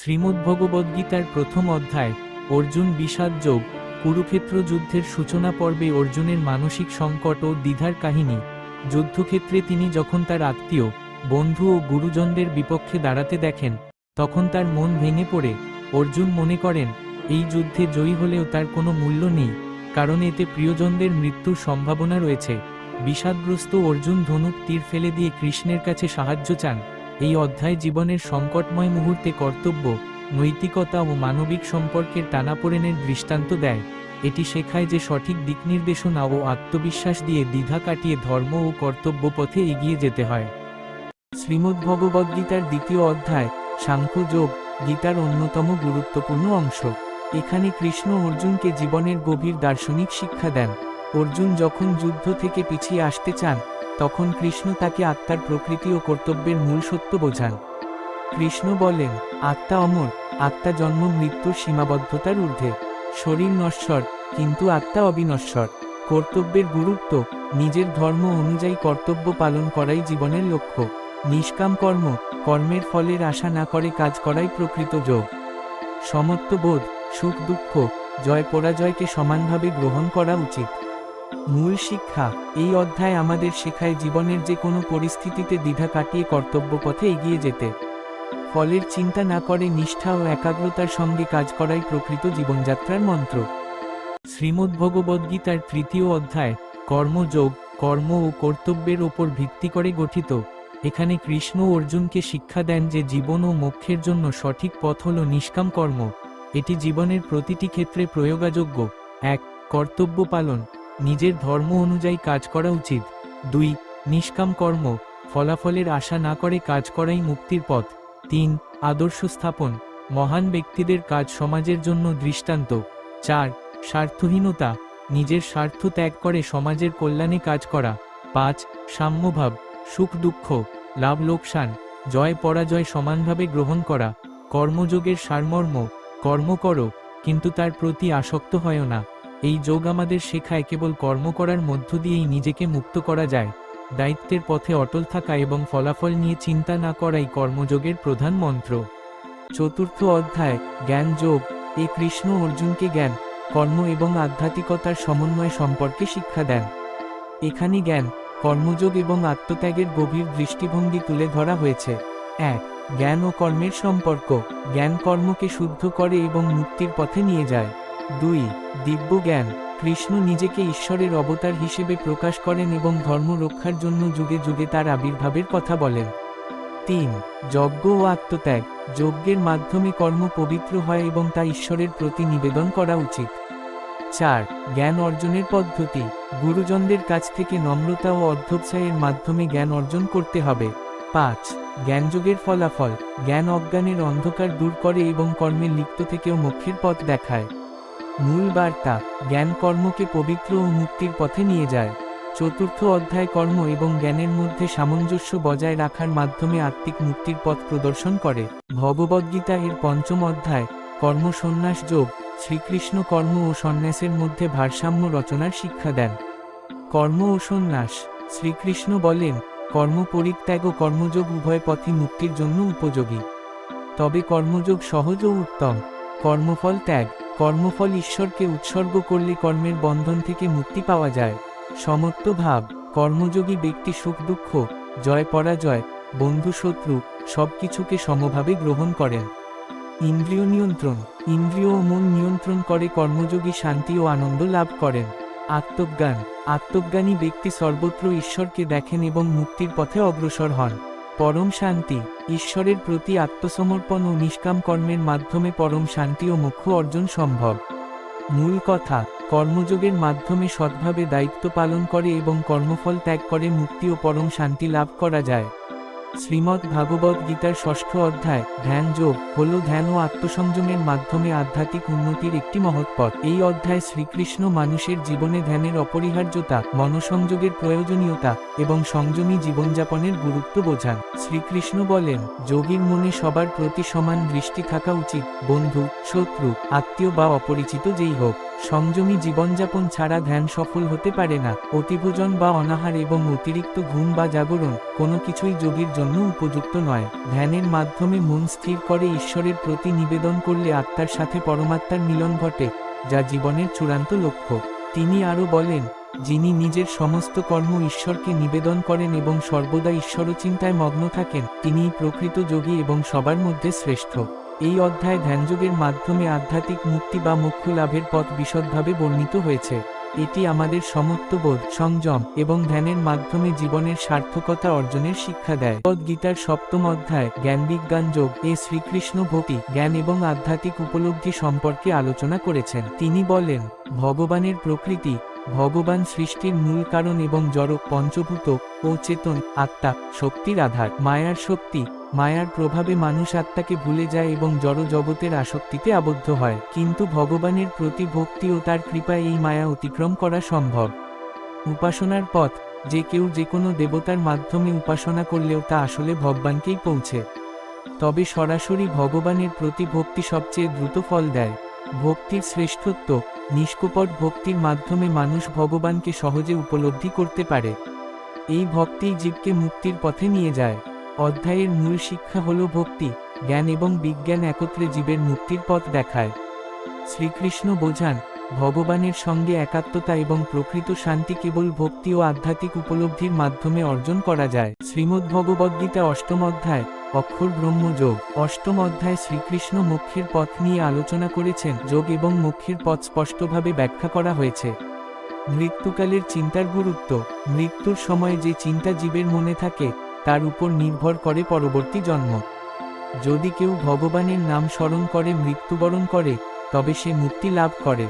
শ্রীমদ্ভগবদ্গীতার প্রথম অধ্যায়, অর্জুন বিষাদ যোগ, কুরুক্ষেত্র যুদ্ধের সূচনা পর্বে অর্জুনের মানসিক সংকট ও দ্বিধার কাহিনী। যুদ্ধক্ষেত্রে তিনি যখন তার আত্মীয়, বন্ধু ও গুরুজনদের বিপক্ষে দাঁড়াতে দেখেন, তখন তার মন ভেঙে পড়ে। অর্জুন মনে করেন, এই যুদ্ধে জয়ী হলেও তার কোনো মূল্য নেই, কারণ এতে প্রিয়জনদের মৃত্যুর সম্ভাবনা রয়েছে। বিষাদগ্রস্ত অর্জুন ধনুক তীর ফেলে দিয়ে কৃষ্ণের কাছে সাহায্য চান। এই অধ্যায় জীবনের সংকটময় মুহূর্তে কর্তব্য, নৈতিকতা ও মানবিক সম্পর্কের টানাপোড়েনের দৃষ্টান্ত দেয়। এটি শেখায় যে সঠিক দিক নির্দেশনা ও আত্মবিশ্বাস দিয়ে দ্বিধা কাটিয়ে ধর্ম ও কর্তব্য পথে এগিয়ে যেতে হয়। শ্রীমদ্ভগবদ্গীতার দ্বিতীয় অধ্যায়, সাংখ্য যোগ, গীতার অন্যতম গুরুত্বপূর্ণ অংশ। এখানে কৃষ্ণ অর্জুনকে জীবনের গভীর দার্শনিক শিক্ষা দেন। অর্জুন যখন যুদ্ধ থেকে পিছিয়ে আসতে চান তখন কৃষ্ণ তাকে আত্মার প্রকৃতি ও কর্তব্যের মূল সত্য বোঝান। কৃষ্ণ বলেন, আত্মা অমর, আত্মা জন্ম মৃত্যুর সীমাবদ্ধতার ঊর্ধ্বে। শরীর নশ্বর, কিন্তু আত্মা অবিনশ্বর। কর্তব্যের গুরুত্ব, নিজের ধর্ম অনুযায়ী কর্তব্য পালন করাই জীবনের লক্ষ্য। নিষ্কাম কর্ম, কর্মের ফলের আশা না করে কাজ করাই প্রকৃত যোগ। সমত্ববোধ, সুখ দুঃখ, জয় পরাজয়কে সমানভাবে গ্রহণ করা উচিত। মূল শিক্ষা, এই অধ্যায় আমাদের শেখায় জীবনের যে কোনো পরিস্থিতিতে দ্বিধা কাটিয়ে কর্তব্য পথে এগিয়ে যেতে। ফলের চিন্তা না করে নিষ্ঠা ও একাগ্রতার সঙ্গে কাজ করাই প্রকৃত জীবনযাত্রার মন্ত্র। শ্রীমদ্ভগবদ্গীতার তৃতীয় অধ্যায় কর্মযোগ কর্ম ও কর্তব্যের ওপর ভিত্তি করে গঠিত। এখানে কৃষ্ণ অর্জুনকে শিক্ষা দেন যে জীবন ও মোক্ষের জন্য সঠিক পথ হল নিষ্কাম কর্ম। এটি জীবনের প্রতিটি ক্ষেত্রে প্রয়োগাযোগ্য। এক, কর্তব্য পালন। নিজের ধর্ম অনুযায়ী কাজ করা উচিত। দুই, নিষ্কাম কর্ম, ফলাফলের আশা না করে কাজ করাই মুক্তির পথ। তিন, আদর্শ স্থাপন, মহান ব্যক্তিদের কাজ সমাজের জন্য দৃষ্টান্ত। চার, স্বার্থহীনতা, নিজের স্বার্থ ত্যাগ করে সমাজের কল্যাণে কাজ করা। পাঁচ, সাম্যভাব, সুখ দুঃখ, লাভ লোকসান, জয় পরাজয় সমানভাবে গ্রহণ করা। কর্মযোগের সারমর্ম, কর্ম করো, কিন্তু তার প্রতি আসক্ত হয় না। এই যোগ আমাদের শেখায় কেবল কর্ম করার মধ্য দিয়েই নিজেকে মুক্ত করা যায়। দায়িত্বের পথে অটল থাকা এবং ফলাফল নিয়ে চিন্তা না করাই কর্মযোগের প্রধান মন্ত্র। চতুর্থ অধ্যায়, জ্ঞান যোগ। এ কৃষ্ণ অর্জুনকে জ্ঞান, কর্ম এবং আধ্যাত্মিকতার সমন্বয় সম্পর্কে শিক্ষা দেন। এখানে জ্ঞান, কর্মযোগ এবং আত্মত্যাগের গভীর দৃষ্টিভঙ্গি তুলে ধরা হয়েছে। এক, জ্ঞান ও কর্মের সম্পর্ক। জ্ঞান কর্মকে শুদ্ধ করে এবং মুক্তির পথে নিয়ে যায়। দুই দিব্য জ্ঞান কৃষ্ণ নিজেকে ঈশ্বরের অবতার হিসেবে প্রকাশ করেন এবং ধর্ম রক্ষার জন্য যুগে যুগে তার আবির্ভাবের কথা বলেন। তিন, যজ্ঞ ও আত্মত্যাগ, যজ্ঞের মাধ্যমে কর্ম পবিত্র হয় এবং তা ঈশ্বরের প্রতি নিবেদন করা উচিত। চার, জ্ঞান অর্জনের পদ্ধতি, গুরুজনদের কাছ থেকে নম্রতা ও অধ্যবসায়ের মাধ্যমে জ্ঞান অর্জন করতে হবে। পাঁচ, জ্ঞানযোগের ফলাফল, জ্ঞান অজ্ঞানের অন্ধকার দূর করে এবং কর্মে লিপ্ত থেকেও মোক্ষের পথ দেখায়। মূল বার্তা, জ্ঞান কর্মকে পবিত্র ও মুক্তির পথে নিয়ে যায়। চতুর্থ অধ্যায় কর্ম এবং জ্ঞানের মধ্যে সামঞ্জস্য বজায় রাখার মাধ্যমে আত্মিক মুক্তির পথ প্রদর্শন করে। ভগবদ্গীতা এর পঞ্চম অধ্যায়, কর্ম সন্ন্যাস যোগ, শ্রীকৃষ্ণ কর্ম ও সন্ন্যাসের মধ্যে ভারসাম্য রচনার শিক্ষা দেন। কর্ম ও সন্ন্যাস, শ্রীকৃষ্ণ বলেন, কর্ম পরিত্যাগ ও কর্মযোগ উভয় পথই মুক্তির জন্য উপযোগী। তবে কর্মযোগ সহজ ও উত্তম। কর্মফল ত্যাগ। কর্মফল ঈশ্বরকে উৎসর্গ করলে কর্মের বন্ধন থেকে মুক্তি পাওয়া যায়। সমত্ব ভাব, কর্মযোগী ব্যক্তি সুখ দুঃখ, জয় পরাজয়, বন্ধু শত্রু, সবকিছুকে সমভাবে গ্রহণ করেন। ইন্দ্রিয় নিয়ন্ত্রণ, ইন্দ্রিয় ও মন নিয়ন্ত্রণ করে কর্মযোগী শান্তি ও আনন্দ লাভ করেন। আত্মজ্ঞান, আত্মজ্ঞানী ব্যক্তি সর্বত্র ঈশ্বরকে দেখেন এবং মুক্তির পথে অগ্রসর হন। পরম শান্তি, ঈশ্বরের প্রতি আত্মসমর্পণ ও নিষ্কাম কর্মের মাধ্যমে পরম শান্তি ও মুখ্য অর্জন সম্ভব। মূল কথা, কর্মযোগের মাধ্যমে সদ্ভাবে দায়িত্ব পালন করে এবং কর্মফল ত্যাগ করে মুক্তি ও পরম শান্তি লাভ করা যায়। শ্রীমদ্ ভাগবত গীতার ষষ্ঠ অধ্যায়, ধ্যান যোগ, হল ধ্যান ও আত্মসংযমের মাধ্যমে আধ্যাত্মিক উন্নতির একটি মহৎপথ এই অধ্যায় শ্রীকৃষ্ণ মানুষের জীবনে ধ্যানের অপরিহার্যতা, মনসংযোগের প্রয়োজনীয়তা এবং সংযমী জীবনযাপনের গুরুত্ব বোঝান। শ্রীকৃষ্ণ বলেন, যোগীর মনে সবার প্রতি সমান দৃষ্টি থাকা উচিত, বন্ধু, শত্রু, আত্মীয় বা অপরিচিত যেই হোক। সংযমী জীবনযাপন ছাড়া ধ্যান সফল হতে পারে না। অতিভোজন বা অনাহার এবং অতিরিক্ত ঘুম বা জাগরণ কোনো কিছুই যোগীর জন্য উপযুক্ত নয়। ধ্যানের মাধ্যমে মন স্থির করে ঈশ্বরের প্রতি নিবেদন করলে আত্মার সাথে পরমাত্মার মিলন ঘটে, যা জীবনের চূড়ান্ত লক্ষ্য। তিনি আরও বলেন, যিনি নিজের সমস্ত কর্ম ঈশ্বরকে নিবেদন করেন এবং সর্বদা ঈশ্বরচিন্তায় মগ্ন থাকেন, তিনিই প্রকৃত যোগী এবং সবার মধ্যে শ্রেষ্ঠ। এই অধ্যায় ধ্যানযোগের মাধ্যমে আধ্যাত্মিক মুক্তি বা মোক্ষ লাভের পথ বিশদভাবে বর্ণিত হয়েছে। এটি আমাদের সমত্ববোধ সংযম এবং ধ্যানের মাধ্যমে জীবনের সার্থকতা অর্জনের শিক্ষা দেয়। গীতার সপ্তম অধ্যায় জ্ঞান বিজ্ঞান যোগ, এ শ্রীকৃষ্ণ ভক্তি, জ্ঞান এবং আধ্যাত্মিক উপলব্ধি সম্পর্কে আলোচনা করেছেন। তিনি বলেন, ভগবানের প্রকৃতি, ভগবান সৃষ্টির মূল কারণ এবং জড়, পঞ্চভূত ও চেতন, আত্মা, শক্তির আধার, মায়ার শক্তি মায়ার প্রভাবে মানুষ আত্মাকে ভুলে যায় এবং জড় জগতের আসক্তিতে আবদ্ধ হয়। কিন্তু ভগবানের প্রতি ভক্তি ও তার কৃপায় এই মায়া অতিক্রম করা সম্ভব। উপাসনার পথ, যে কেউ যে কোনো দেবতার মাধ্যমে উপাসনা করলেও তা আসলে ভগবানকেই পৌঁছে। তবে সরাসরি ভগবানের প্রতি ভক্তি সবচেয়ে দ্রুত ফল দেয়। ভক্তির শ্রেষ্ঠত্ব, নিষ্কপট ভক্তির মাধ্যমে মানুষ ভগবানকে সহজে উপলব্ধি করতে পারে। এই ভক্তিই জীবকে মুক্তির পথে নিয়ে যায়। অধ্যায়ের মূল শিক্ষা হল ভক্তি, জ্ঞান এবং বিজ্ঞান একত্রে জীবের মুক্তির পথ দেখায়। শ্রীকৃষ্ণ বোঝান, ভগবানের সঙ্গে একাত্মতা এবং প্রকৃত শান্তি কেবল ভক্তি ও আধ্যাত্মিক উপলব্ধির মাধ্যমে অর্জন করা যায়। শ্রীমদ্ভগবদ্গীতা অষ্টম অধ্যায়, অক্ষর ব্রহ্মযোগ অষ্টম অধ্যায় শ্রীকৃষ্ণ মোক্ষের পথ নিয়ে আলোচনা করেছেন। যোগ এবং মোক্ষের পথ স্পষ্টভাবে ব্যাখ্যা করা হয়েছে। মৃত্যুকালের চিন্তার গুরুত্ব। মৃত্যুর সময় যে চিন্তা জীবের মনে থাকে তার উপর নির্ভর করে পরবর্তী জন্ম। যদি কেউ ভগবানের নাম স্মরণ করে মৃত্যুবরণ করে, তবে সে মুক্তি লাভ করে।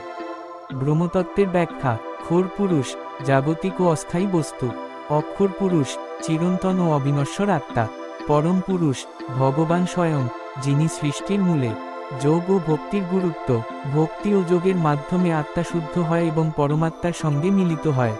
ব্রহ্মতত্ত্বের ব্যাখ্যা, খোর পুরুষ, জাগতিক ও অস্থায়ী বস্তু। অক্ষর পুরুষ, চিরন্তন ও অবিনশ্বর আত্মা। পরম পুরুষ, ভগবান স্বয়ং, যিনি সৃষ্টির মূলে। যোগ ও ভক্তির গুরুত্ব, ভক্তি ও যোগের মাধ্যমে আত্মা শুদ্ধ হয় এবং পরমাত্মার সঙ্গে মিলিত হয়।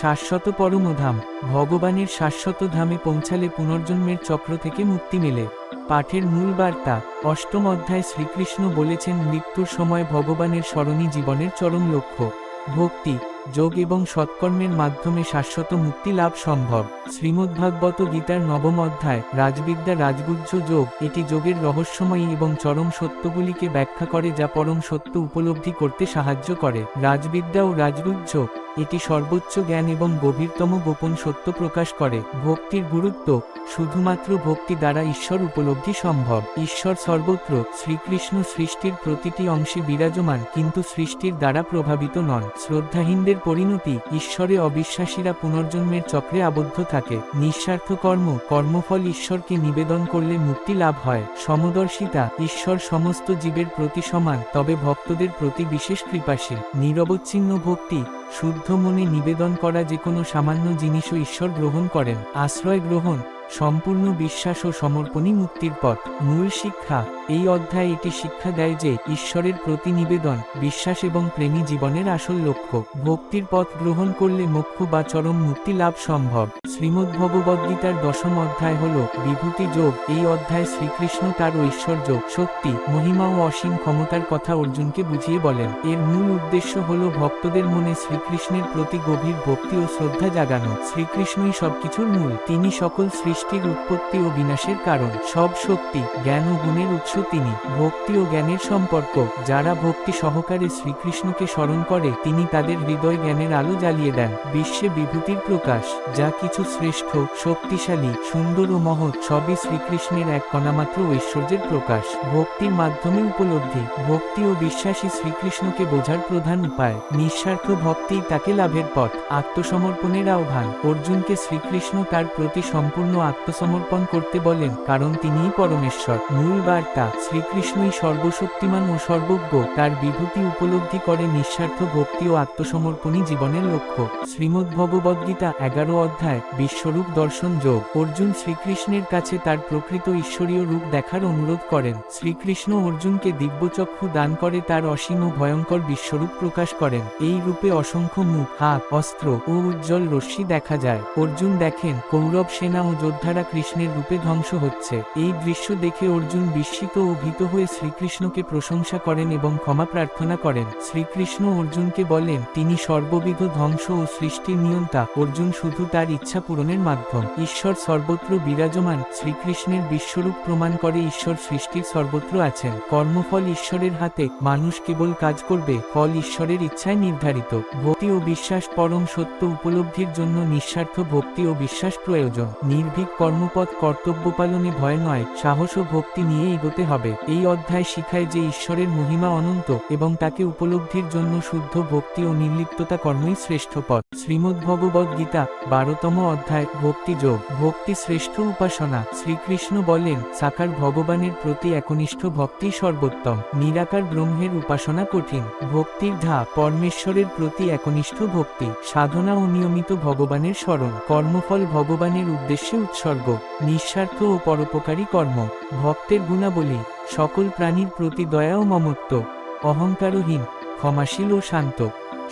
শাশ্বত পরমধাম। ভগবানের শাশ্বত ধামে পৌঁছালে পুনর্জন্মের চক্র থেকে মুক্তি মেলে। পাঠের মূল বার্তা, অষ্টম অধ্যায় শ্রীকৃষ্ণ বলেছেন মৃত্যুর সময় ভগবানের স্মরণই জীবনের চরম লক্ষ্য। ভক্তি, যোগ এবং সৎকর্মের মাধ্যমে শাশ্বত মুক্তি লাভ সম্ভব। শ্রীমদ্ভাগবত গীতার নবম অধ্যায়, রাজবিদ্যা রাজগুহ্য যোগ, এটি যোগের রহস্যময়ী এবং চরম সত্যগুলিকে ব্যাখ্যা করে যা পরম সত্য উপলব্ধি করতে সাহায্য করে। রাজবিদ্যা ও রাজগুহ্য এটি সর্বোচ্চ জ্ঞান এবং গভীরতম গোপন সত্য প্রকাশ করে। ভক্তির গুরুত্ব শুধুমাত্র ভক্তি দ্বারা ঈশ্বর উপলব্ধি সম্ভব। ঈশ্বর সর্বত্র শ্রীকৃষ্ণ সৃষ্টির প্রতিটি অংশে বিরাজমান, কিন্তু সৃষ্টির দ্বারা প্রভাবিত নন। শ্রদ্ধাহীনদের পরিণতি ঈশ্বরে অবিশ্বাসীরা পুনর্জন্মের চক্রে আবদ্ধ থাকে। নিঃস্বার্থ কর্ম, কর্মফল ঈশ্বরকে নিবেদন করলে মুক্তি লাভ হয়। সমদর্শিতা ঈশ্বর সমস্ত জীবের প্রতি সমান, তবে ভক্তদের প্রতি বিশেষ কৃপাশীল। নিরবচ্ছিন্ন ভক্তি শুদ্ধ মনে নিবেদন করা যে কোনো সামান্য জিনিসও ঈশ্বর গ্রহণ করেন। আশ্রয় গ্রহণ, সম্পূর্ণ বিশ্বাস ও সমর্পণই মুক্তির পথ। মূল শিক্ষা, এই অধ্যায় এটি শিক্ষা দেয় যে ঈশ্বরের প্রতি নিবেদন, বিশ্বাস এবং প্রেমী জীবনের আসল লক্ষ্য। ভক্তির পথ গ্রহণ করলে মোক্ষ বা চরম মুক্তি লাভ সম্ভব। শ্রীমদ্ভগবদ্গীতার দশম অধ্যায় হল বিভূতি যোগ। এই অধ্যায় শ্রীকৃষ্ণ তার ঐশ্বর্য, শক্তি, মহিমা ও অসীম ক্ষমতার কথা অর্জুনকে বুঝিয়ে বলেন। এর মূল উদ্দেশ্য হল ভক্তদের মনে শ্রীকৃষ্ণের প্রতি গভীর ভক্তি ও শ্রদ্ধা জাগানো। শ্রীকৃষ্ণই সবকিছুর মূল, তিনি সকল সৃষ্টির উৎপত্তি ও বিনাশের কারণ। সব শক্তি, জ্ঞান ও গুণের উৎস তিনি। ভক্তি ও জ্ঞানের সম্পর্ক, যারা ভক্তি সহকারে শ্রীকৃষ্ণকে স্মরণ করে, তিনি তাদের হৃদয় জ্ঞানের আলো জ্বালিয়ে দেন। বিশ্বে বিভূতির প্রকাশ, যা কিছু শ্রেষ্ঠ শক্তিশালী, সুন্দর ও মহৎ সবই শ্রীকৃষ্ণের এক কণামাত্র ঐশ্বর্যের প্রকাশ। ভক্তির মাধ্যমে উপলব্ধি, ভক্তি ও বিশ্বাসী শ্রীকৃষ্ণকে বোঝার প্রধান উপায়। নিঃস্বার্থ ভক্তি তাকে লাভের পথ, আত্মসমর্পণের আহ্বান। অর্জুনকে শ্রীকৃষ্ণ তার প্রতি সম্পূর্ণ আত্মসমর্পণ করতে বলেন, কারণ তিনিই পরমেশ্বর। মূল বার্তা, শ্রীকৃষ্ণই সর্বশক্তিমান ও সর্বজ্ঞ, তার বিভূতি উপলব্ধি করে নিঃস্বার্থ ভক্তি ও আত্মসমর্পণই জীবনের লক্ষ্য। শ্রীমদ্ভগবদ্গীতা এগারো অধ্যায় বিশ্বরূপ দর্শন যোগ। অর্জুন শ্রীকৃষ্ণের কাছে তার প্রকৃত ঈশ্বরীয় রূপ দেখার অনুরোধ করেন। শ্রীকৃষ্ণ অর্জুনকে দিব্যচক্ষু দান করে তার অসীম ও ভয়ঙ্কর বিশ্বরূপ প্রকাশ করেন। এই রূপে অসংখ্য মুখ, হাত, অস্ত্র ও উজ্জ্বল রশ্মি দেখা যায়। অর্জুন দেখেন, কৌরব সেনা ও যোদ্ধারা কৃষ্ণের রূপে ধ্বংস হচ্ছে। এই দৃশ্য দেখে অর্জুন বিস্মিত ও ভীত হয়ে শ্রীকৃষ্ণকে প্রশংসা করেন এবং ক্ষমা প্রার্থনা করেন। শ্রীকৃষ্ণ অর্জুনকে বলেন, তিনি সর্ববিধ ধ্বংস ও সৃষ্টির নিয়ন্তা। অর্জুন শুধু তার ইচ্ছা পূরণের মাধ্যম। ঈশ্বর সর্বত্র বিরাজমান। শ্রীকৃষ্ণের বিশ্বরূপ প্রমাণ করে ঈশ্বর সৃষ্টির সর্বত্র আছেন। কর্মফল ঈশ্বরের হাতে। মানুষ কেবল কাজ করবে, ফল ঈশ্বরের ইচ্ছায় নির্ধারিত। ভক্তি ও বিশ্বাস পরম সত্য উপলব্ধির জন্য নিঃস্বার্থ ভক্তি ও বিশ্বাস প্রয়োজন। নির্ভীক কর্মপথ কর্তব্য পালনে ভয় নয়, সাহস ও ভক্তি নিয়ে এগোতে হবে। এই অধ্যায় শিখায় যে ঈশ্বরের মহিমা অনন্ত এবং তাকে উপলব্ধির জন্য শুদ্ধ ভক্তি ও নির্লিপ্ততা কর্মই শ্রেষ্ঠ পথ। শ্রীমদ্ভগবদ গীতা বারোতম অধ্যায়, ভক্তি যোগ, ভক্তি শ্রেষ্ঠ উপাসনা। শ্রীকৃষ্ণ বলেন, সাকার ভগবানের প্রতি একনিষ্ঠ ভক্তি সর্বোত্তম, নিরাকার ব্রহ্মের উপাসনা কঠিন, ভক্তির ধা পরমেশ্বরের প্রতি একনিষ্ঠ ভক্তি, সাধনা ও নিয়মিত ভগবানের স্মরণ, কর্মফল ভগবানের উদ্দেশ্যে উৎসর্গ, নিঃস্বার্থ ও পরোপকারী কর্ম, ভক্তের গুণাবলী, সকল প্রাণীর প্রতি দয়া ও মমত্ব, অহংকারহীন, ক্ষমাশীল ও শান্ত।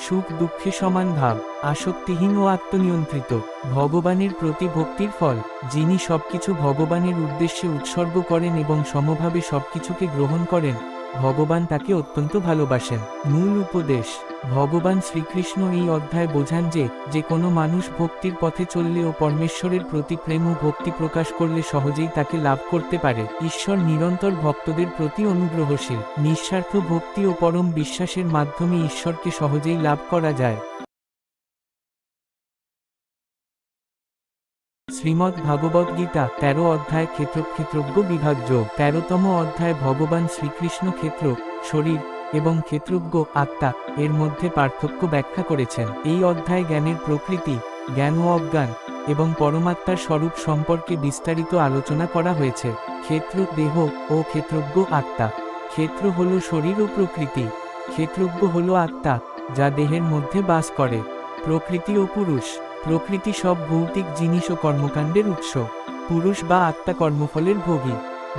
সুখ দুঃখে সমান ভাব, আসক্তিহীন ও আত্মনিয়ন্ত্রিত, ভগবানের প্রতি ভক্তির ফল, যিনি সবকিছু ভগবানের উদ্দেশ্যে উৎসর্গ করেন এবং সমভাবে সবকিছুকে গ্রহণ করেন। ভগবান তাকে অত্যন্ত ভালোবাসেন। মূল উপদেশ, ভগবান শ্রীকৃষ্ণ এই অধ্যায় বোঝান যে যে কোনো মানুষ ভক্তির পথে চললে ও পরমেশ্বরের প্রতি প্রেম ও ভক্তি প্রকাশ করলে সহজেই তাকে লাভ করতে পারে। ঈশ্বর নিরন্তর ভক্তদের প্রতি অনুগ্রহশীল। নিঃস্বার্থ ভক্তি ও পরম বিশ্বাসের মাধ্যমে ঈশ্বরকে সহজেই লাভ করা যায়। শ্রীমদ্ ভাগবত গীতা তেরো অধ্যায় ক্ষেত্র ক্ষেত্রক্ষেত্রজ্ঞ বিভাজ্য তেরোতম অধ্যায় ভগবান শ্রীকৃষ্ণ ক্ষেত্র, শরীর এবং ক্ষেত্রজ্ঞ আত্মা এর মধ্যে পার্থক্য ব্যাখ্যা করেছেন। এই অধ্যায় জ্ঞানের প্রকৃতি, জ্ঞান ও অজ্ঞান এবং পরমাত্মার স্বরূপ সম্পর্কে বিস্তারিত আলোচনা করা হয়েছে। ক্ষেত্র দেহ ও ক্ষেত্রজ্ঞ আত্মা। ক্ষেত্র হল শরীর ও প্রকৃতি। ক্ষেত্রজ্ঞ হল আত্মা, যা দেহের মধ্যে বাস করে। প্রকৃতি ও পুরুষ। প্রকৃতি সব ভৌতিক জিনিস ও কর্মকাণ্ডের উৎস। পুরুষ বা আত্মা কর্মফলের ভোগী।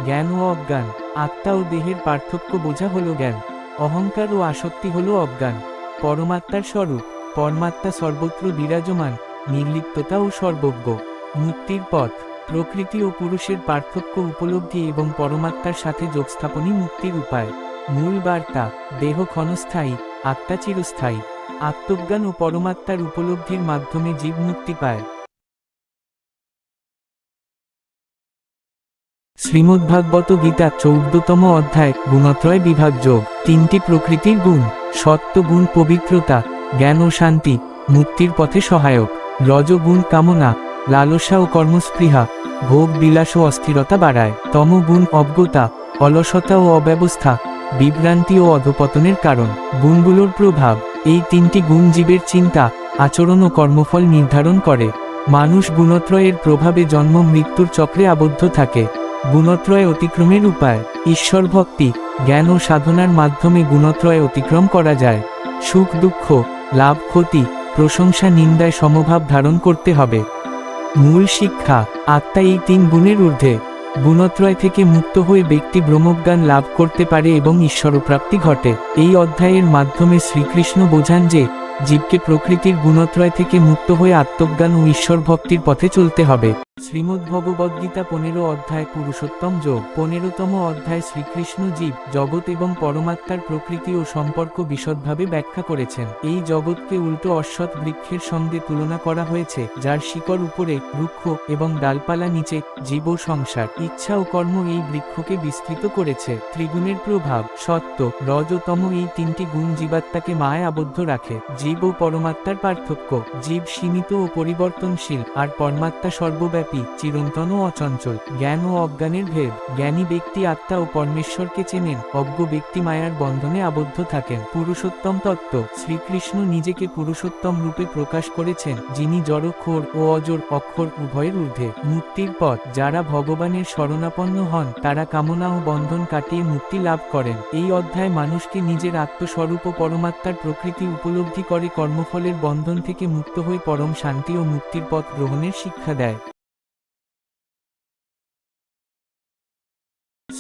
জ্ঞান ও অজ্ঞান। আত্মা ও দেহের পার্থক্য বোঝা হল জ্ঞান। অহংকার ও আসক্তি হল অজ্ঞান। পরমাত্মার স্বরূপ। পরমাত্মা সর্বত্র বিরাজমান, নির্লিপ্ততা ও সর্বজ্ঞ। মুক্তির পথ। প্রকৃতি ও পুরুষের পার্থক্য উপলব্ধি এবং পরমাত্মার সাথে যোগস্থাপনই মুক্তির উপায়। মূল বার্তা। দেহ ক্ষণস্থায়ী। আত্মা চিরস্থায়ী। আত্মজ্ঞান ও পরমাত্মার উপলব্ধির মাধ্যমে জীব মুক্তি পায়। শ্রীমদ্ভাগবত গীতা চৌদ্দতম অধ্যায়, গুণত্রয় বিভাগ যোগ, তিনটি প্রকৃতির গুণ, সত্য গুণ পবিত্রতা, জ্ঞান ও শান্তি, মুক্তির পথে সহায়ক রজগুণ কামনা, লালসা ও কর্মস্পৃহা, ভোগ বিলাস ও অস্থিরতা বাড়ায় তমগুণ অজ্ঞতা, অলসতা ও অব্যবস্থা, বিভ্রান্তি ও অধপতনের কারণ, গুণগুলোর প্রভাব। এই তিনটি গুণ জীবের চিন্তা, আচরণ ও কর্মফল নির্ধারণ করে। মানুষ গুণত্রয়ের প্রভাবে জন্ম মৃত্যুর চক্রে আবদ্ধ থাকে। গুণত্রয় অতিক্রমের উপায়, ঈশ্বর ভক্তি, জ্ঞান ও সাধনার মাধ্যমে গুণত্রয় অতিক্রম করা যায়। সুখ দুঃখ, লাভ ক্ষতি, প্রশংসা নিন্দায় সমভাব ধারণ করতে হবে। মূল শিক্ষা, আত্মা এই তিন গুণের ঊর্ধ্বে। গুণত্রয় থেকে মুক্ত হয়ে ব্যক্তি ব্রহ্মজ্ঞান লাভ করতে পারে এবং ঈশ্বরপ্রাপ্তি ঘটে। এই অধ্যায়ের মাধ্যমে শ্রীকৃষ্ণ বোঝান যে, জীবকে প্রকৃতির গুণত্রয় থেকে মুক্ত হয়ে আত্মজ্ঞান ও ঈশ্বর ভক্তির পথে চলতে হবে। শ্রীমদ্ ভগবদ্গীতা পনেরো অধ্যায় পুরুষোত্তম যোগ। পনেরোতম অধ্যায় শ্রীকৃষ্ণ জীব, জগৎ এবং পরমাত্মার প্রকৃতি ও সম্পর্ক বিশদভাবে ব্যাখ্যা করেছেন। এই জগৎকে উল্টো অশ্বৎ বৃক্ষের সঙ্গে তুলনা করা হয়েছে, যার শিকড় উপরে রুক্ষ এবং ডালপালা নিচে জীব সংসার। ইচ্ছা ও কর্ম এই বৃক্ষকে বিস্তৃত করেছে। ত্রিগুণের প্রভাব সত্য রজতম এই তিনটি গুণ জীবাত্মাকে মায় আবদ্ধ রাখে। জীব ও পরমাত্মার পার্থক্য, জীব সীমিত ও পরিবর্তনশীল, আর পরমাত্মা সর্বব্যাপী। ব্যাপী চিরন্তন ও অচঞ্চল, জ্ঞান ও অজ্ঞানের ভেদ, জ্ঞানী ব্যক্তি আত্মা ও পরমেশ্বরকে চেনেন, অজ্ঞ ব্যক্তি মায়ার বন্ধনে আবদ্ধ থাকেন। পুরুষোত্তম তত্ত্ব, শ্রীকৃষ্ণ নিজেকে পুরুষোত্তম রূপে প্রকাশ করেছেন, যিনি জড়ক্ষর ও অজর, অক্ষর উভয়ের ঊর্ধ্বে। মুক্তির পথ, যারা ভগবানের শরণাপন্ন হন, তারা কামনা ও বন্ধন কাটিয়ে মুক্তি লাভ করেন। এই অধ্যায় মানুষকে নিজের আত্মস্বরূপ ও পরমাত্মার প্রকৃতি উপলব্ধি করে কর্মফলের বন্ধন থেকে মুক্ত হয়ে পরম শান্তি ও মুক্তির পথ গ্রহণের শিক্ষা দেয়।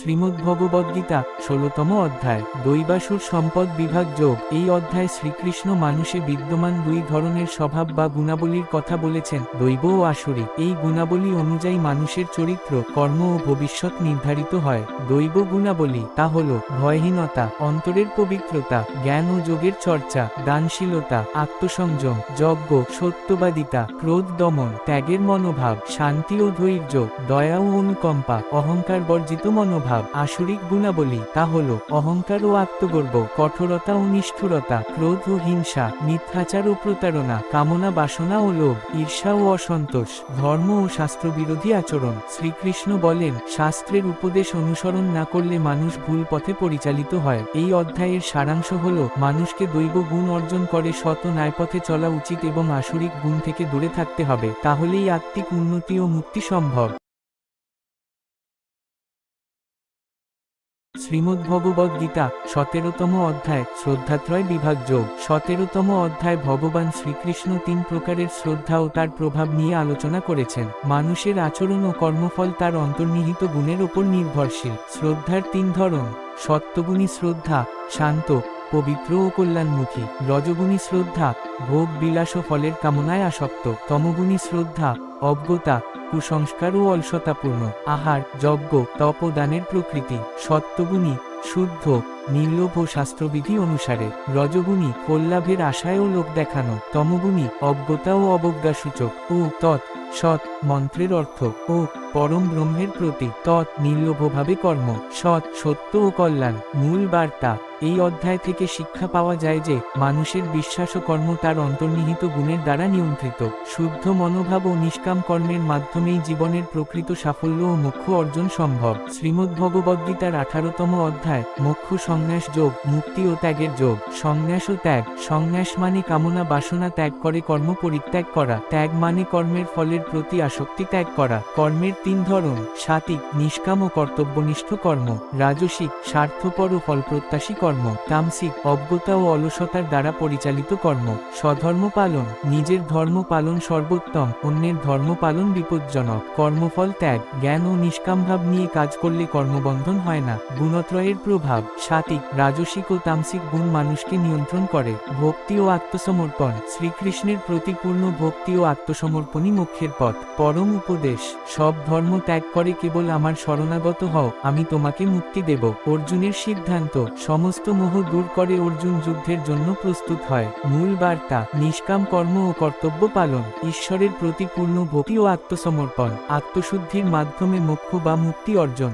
শ্রীমদ্ভগবদ্গীতা ষোলতম অধ্যায়, দৈবাসুর সম্পদ বিভাগ যোগ। এই অধ্যায় শ্রীকৃষ্ণ মানুষে বিদ্যমান দুই ধরনের স্বভাব বা গুণাবলীর কথা বলেছেন, দৈব ও আসুরি এই গুণাবলী অনুযায়ী মানুষের চরিত্র, কর্ম ও ভবিষ্যৎ নির্ধারিত হয়। দৈব গুণাবলী, তা হল ভয়হীনতা, অন্তরের পবিত্রতা, জ্ঞান ও যোগের চর্চা, দানশীলতা, আত্মসংযম, যজ্ঞ, সত্যবাদিতা, ক্রোধ দমন, ত্যাগের মনোভাব, শান্তি ও ধৈর্য, দয়া ও অনুকম্পা, অহংকার বর্জিত মনোভাব। আসরিক গুণাবলী, তা হল, অহংকার ও আত্মগর্ব, কঠোরতা ও নিষ্ঠুরতা, ক্রোধ ও হিংসা, মিথ্যাচার ও প্রতারণা, কামনা, বাসনা ও লোভ, ঈর্ষা ও অসন্তোষ, ধর্ম ও শাস্ত্রবিরোধী আচরণ। শ্রীকৃষ্ণ বলেন, শাস্ত্রের উপদেশ অনুসরণ না করলে মানুষ ভুল পথে পরিচালিত হয়। এই অধ্যায়ের সারাংশ হল, মানুষকে দৈব গুণ অর্জন করে শত ন্যায়পথে চলা উচিত এবং আসরিক গুণ থেকে দূরে থাকতে হবে। তাহলেই আত্মিক উন্নতি ও মুক্তি সম্ভব। শ্রীমদ্ভগবদ্গীতা, সতেরোতম অধ্যায়, শ্রদ্ধাত্রয় বিভাগ যোগ। সতেরোতম অধ্যায় ভগবান শ্রীকৃষ্ণ তিন প্রকারের শ্রদ্ধা ও তার প্রভাব নিয়ে আলোচনা করেছেন। মানুষের আচরণ ও কর্মফল তার অন্তর্নিহিত গুণের ওপর নির্ভরশীল। শ্রদ্ধার তিন ধরন। সত্যগুণী শ্রদ্ধা, শান্ত পবিত্র ও কল্যাণমুখী। রজগুণী শ্রদ্ধা, ভোগ বিলাস ও ফলের কামনায় আসক্ত। তমগুণী শ্রদ্ধা, অজ্ঞতা, কুসংস্কার ও অলসতাপূর্ণ। আহার, যজ্ঞ, তপ ও দানের প্রকৃতি। সত্যগুণী, শুদ্ধ, নির্লোভ ও শাস্ত্রবিধি অনুসারে। রজগুণী কল্লাভের আশায় ও লোক দেখানো। তমগুণী, অজ্ঞতা ও অবজ্ঞাসূচক। ও তৎ, সৎ, মন্ত্রের অর্থ। ও পরম ব্রহ্মের প্রতি তৎ নির্লোভভাবে কর্ম, সৎ, সত্য ও কল্যাণ, মূল বার্তা। এই অধ্যায় থেকে শিক্ষা পাওয়া যায় যে, মানুষের বিশ্বাস ও কর্ম তার অন্তর্নিহিত গুণের দ্বারা নিয়ন্ত্রিত। শুদ্ধ মনোভাব ও নিষ্কাম কর্মের মাধ্যমেই জীবনের প্রকৃত সাফল্য ও মোক্ষ অর্জন সম্ভব। শ্রীমদ্ভগবদ্গীতার আঠারোতম অধ্যায়, মোক্ষ সংন্যাস যোগ, মুক্তি ও ত্যাগের যোগ। সংন্যাস ও ত্যাগ, সংন্যাস মানে কামনা, বাসনা ত্যাগ করে কর্ম পরিত্যাগ করা। ত্যাগ মানে কর্মের ফলের প্রতি আসক্তি ত্যাগ করা। কর্মের তিন ধরন সাতিক নিষ্কাম ও কর্তব্যনিষ্ঠ কর্ম, রাজসিক, স্বার্থপর ও ফলপ্রত্যাশী কর্ম, তামসিক, অজ্ঞতা ও অলসতার দ্বারা পরিচালিত কর্ম, স্বধর্ম পালন, নিজের ধর্ম পালন সর্বোত্তম, অন্যের ধর্ম পালন বিপজ্জনক, কর্মফল ত্যাগ, জ্ঞান ও নিষ্কামভাব নিয়ে কাজ করলে কর্মবন্ধন হয় না, গুণত্রয়ের প্রভাব সাতিক রাজসিক ও তামসিক গুণ মানুষকে নিয়ন্ত্রণ করে, ভক্তি ও আত্মসমর্পণ, শ্রীকৃষ্ণের প্রতিপূর্ণ ভক্তি ও আত্মসমর্পণই মুখ্যের পথ, পরম উপদেশ, সব ধর্ম ত্যাগ করে কেবল আমার শরণাগত হও, আমি তোমাকে মুক্তি দেব। অর্জুনের সিদ্ধান্ত, সমস্ত মোহ দূর করে অর্জুন যুদ্ধের জন্য প্রস্তুত হয়। মূল বার্তা, নিষ্কাম কর্ম ও কর্তব্য পালন। ঈশ্বরের প্রতি পূর্ণ ভক্তি ও আত্মসমর্পণ। আত্মশুদ্ধির মাধ্যমে মোক্ষ বা মুক্তি অর্জন।